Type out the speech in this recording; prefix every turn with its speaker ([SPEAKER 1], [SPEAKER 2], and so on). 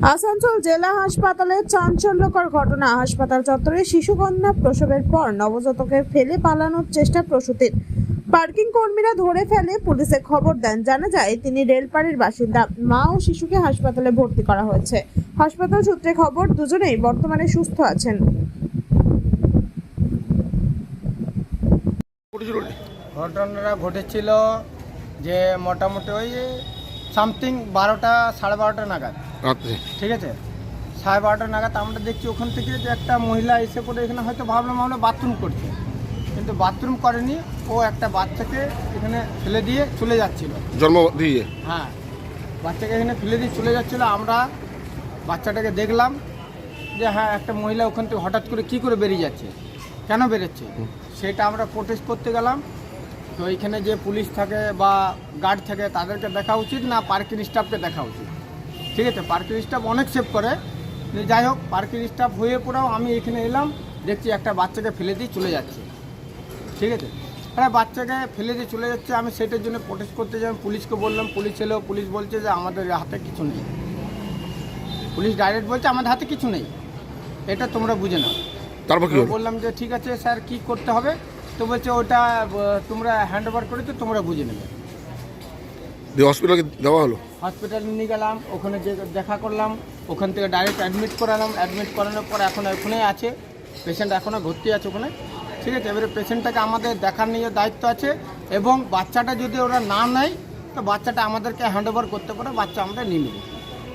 [SPEAKER 1] আসানসোল জেলা হাসপাতালে চাঞ্চল্যকর ঘটনা। হাসপাতাল চত্বরে শিশুকন্যা প্রসবের পর নবজাতকে ফেলে পালানোর চেষ্টা প্রসূতির। পার্কিং কর্মীরা ধরে ফেলে, পুলিশে খবর দেন, জানা যায় তিনি রেলপাড়ির বাসিন্দা। মা ও শিশুকে হাসপাতালে ভর্তি করা হয়েছে। হাসপাতাল সূত্রে খবর, দুজনেই বর্তমানে সুস্থ আছেন।
[SPEAKER 2] ঘটনাটা ঘটেছিল যে মোটামুটি ওই সামথিং বারোটা সাড়ে বারোটা নাগাদ।
[SPEAKER 3] রাত্রে।
[SPEAKER 2] ঠিক আছে? সাড়ে বারোটা নাগাদ আমরা দেখছি ওখান থেকে যে একটা মহিলা এসে পড়ে এখানে হয়তো ভাবলাম আমরা বাথরুম করছে। কিন্তু বাথরুম করেনি ও একটা বাচ্চাকে এখানে ফেলে দিয়ে চলে যাচ্ছিল।
[SPEAKER 3] জন্ম দিয়ে?
[SPEAKER 2] হ্যাঁ। বাচ্চাকে এখানে ফেলে দিয়ে চলে যাচ্ছিল আমরা বাচ্চাটাকে দেখলাম যে হ্যাঁ একটা মহিলা ওখান থেকে হঠাৎ করে কি করে বেরিয়ে যাচ্ছে? কেন বেরোচ্ছে? সেটা আমরা প্রোটেস্ট করতে গেলাম। তো এখানে যে পুলিশ থাকে বা গার্ড থাকে তাদেরকে দেখা উচিত না পার্কিং স্টাফকে দেখা উচিত। ঠিক আছে? পার্কিং স্টাফ অনেক সেভ করে। যাই হোক পার্কিং স্টাফ হয়ে পড়েও আমি এখানে এলাম দেখছি একটা বাচ্চাকে ফেলে দিয়ে চলে যাচ্ছে। ঠিক আছে? হ্যাঁ বাচ্চাকে ফেলে দিয়ে চলে যাচ্ছে আমি সেটার জন্য প্রোটেস্ট করতে যাই পুলিশকে বললাম পুলিশ এলেও পুলিশ বলছে যে আমাদের হাতে কিছু নেই। পুলিশ ডাইরেক্ট বলছে আমাদের হাতে কিছু নেই। এটা তোমরা বুঝে নাও।
[SPEAKER 3] তারপর
[SPEAKER 2] বললাম যে ঠিক আছে স্যার কি করতে হবে? তো বলছে ওটা তোমরা হ্যান্ড ওভার করেছ তোমরা বুঝে নেবে।
[SPEAKER 3] দিয়ে হসপিটালে দেওয়া হলো?
[SPEAKER 2] হসপিটালে নিয়ে গেলাম ওখানে যে দেখা করলাম ওখান থেকে ডাইরেক্ট অ্যাডমিট করালাম। অ্যাডমিট করানোর পর এখন ওখানে আছে পেশেন্ট এখনও ভর্তি আছে ওখানে। ঠিক আছে এবারে পেশেন্টটাকে আমাদের দেখার নিয়ে দায়িত্ব আছে এবং বাচ্চাটা যদি ওরা না নেয় তো বাচ্চাটা আমাদেরকে হ্যান্ড ওভার করতে পারে বাচ্চা আমরা নিয়ে নেব।